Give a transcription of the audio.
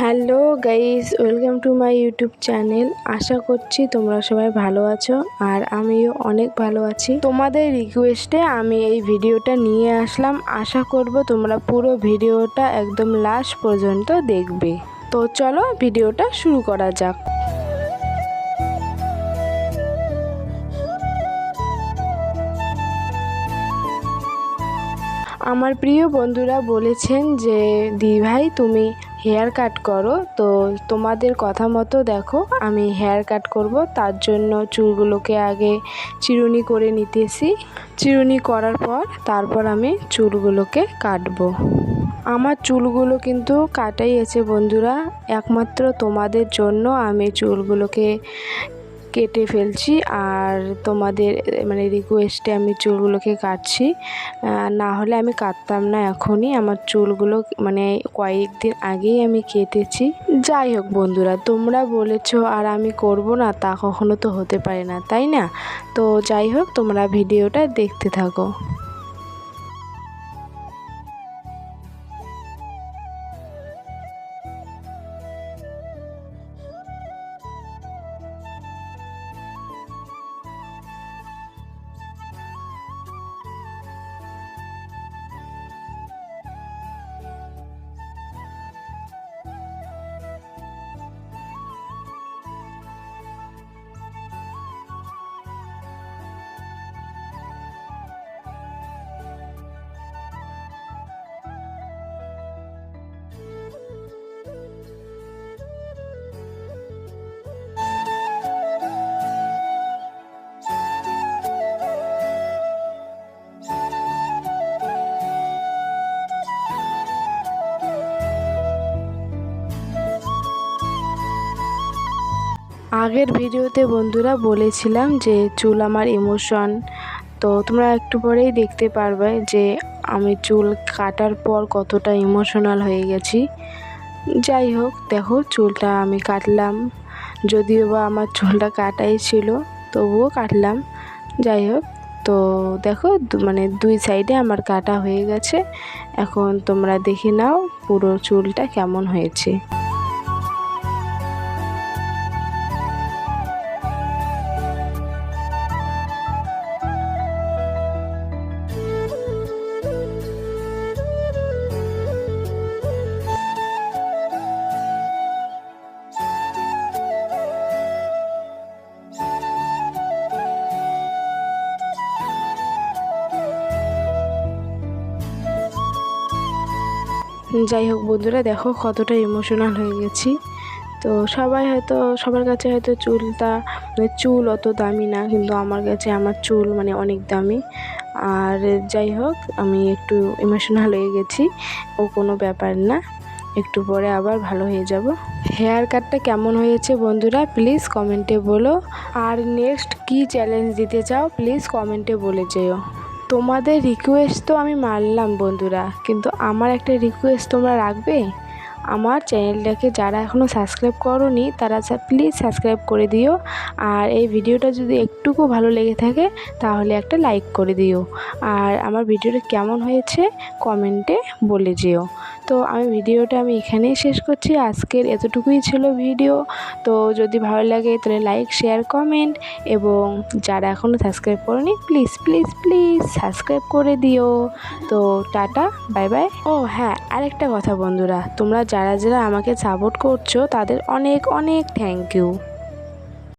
Hello guys, welcome to my YouTube channel. আশা করছি তোমরা সবাই ভালো আছো আর আমিও অনেক ভালো আছি। তোমাদের রিকোয়েস্টে আমি এই ভিডিওটা নিয়ে আসলাম। আশা করব তোমরা পুরো ভিডিওটা একদম লাস্ট পর্যন্ত দেখবে। তো চলো ভিডিওটা শুরু করা যাক। আমার প্রিয় বন্ধুরা বলেছেন যে দি ভাই, তুমি হেয়ার কাট করো। তো তোমাদের কথা মতো দেখো, আমি হেয়ার কাট করব। তার জন্য চুলগুলোকে আগে চিরুনি করে নিতেছি। চিরুনি করার পর তারপর আমি চুলগুলোকে কাটবো। আমার চুলগুলো কিন্তু কাটাই আছে বন্ধুরা। একমাত্র তোমাদের জন্য আমি চুলগুলোকে কেটে ফেলছি আর তোমাদের মানে রিকোয়েস্টে আমি চুলগুলোকে কাটছি। না হলে আমি কাটতাম না এখনই। আমার চুলগুলো মানে কয়েকদিন আগেই আমি কেটেছি। যাই হোক বন্ধুরা, তোমরা বলেছ আর আমি করব না, তা কখনো তো হতে পারে না, তাই না? তো যাই হোক, তোমরা ভিডিওটা দেখতে থাকো। আগের ভিডিওতে বন্ধুরা বলেছিলাম যে চুল আমার ইমোশন তো তোমরা একটু পরেই দেখতে পারবে যে আমি চুল কাটার পর কতটা ইমোশনাল হয়ে গেছি। যাই হোক, দেখো চুলটা আমি কাটলাম। যদিও বা আমার চুলটা কাটাই ছিল, তবুও কাটলাম। যাই হোক, তো দেখো মানে দুই সাইডে আমার কাটা হয়ে গেছে। এখন তোমরা দেখে নাও পুরো চুলটা কেমন হয়েছে। যাই হোক বন্ধুরা, দেখো কতটা ইমোশনাল হয়ে গেছি। তো সবাই হয়তো, সবার কাছে হয়তো চুলটা মানে চুল অত দামি না, কিন্তু আমার কাছে আমার চুল মানে অনেক দামি। আর যাই হোক, আমি একটু ইমোশনাল হয়ে গেছি, ও কোনো ব্যাপার না। একটু পরে আবার ভালো হয়ে যাব। হেয়ার কাটটা কেমন হয়েছে বন্ধুরা প্লিজ কমেন্টে বলো। আর নেক্সট কি চ্যালেঞ্জ দিতে চাও প্লিজ কমেন্টে বলে যেও। তোমাদের রিকোয়েস্ট তো আমি মানলাম বন্ধুরা। কিন্তু আমার একটা রিকোয়েস্ট তোমরা রাখবে? আমার চ্যানেলটাকে যারা এখনও সাবস্ক্রাইব করনি, তারা প্লিজ সাবস্ক্রাইব করে দিও। আর এই ভিডিওটা যদি একটুকু ভালো লেগে থাকে, তাহলে একটা লাইক করে দিও। আর আমার ভিডিওটা কেমন হয়েছে কমেন্টে বলে যেও। তো আমি ভিডিওটা আমি এখানেই শেষ করছি। আজকের এতটুকুই ছিল ভিডিও। তো যদি ভালো লাগে, তাহলে লাইক শেয়ার কমেন্ট এবং যারা এখনও সাবস্ক্রাইব করেনি প্লিজ প্লিজ প্লিজ সাবস্ক্রাইব করে দিও। তো টাটা বাই বাই ও হ্যাঁ আরেকটা কথা বন্ধুরা, তোমরা যারা যারা আমাকে সাপোর্ট করছ তাদের অনেক অনেক থ্যাংক ইউ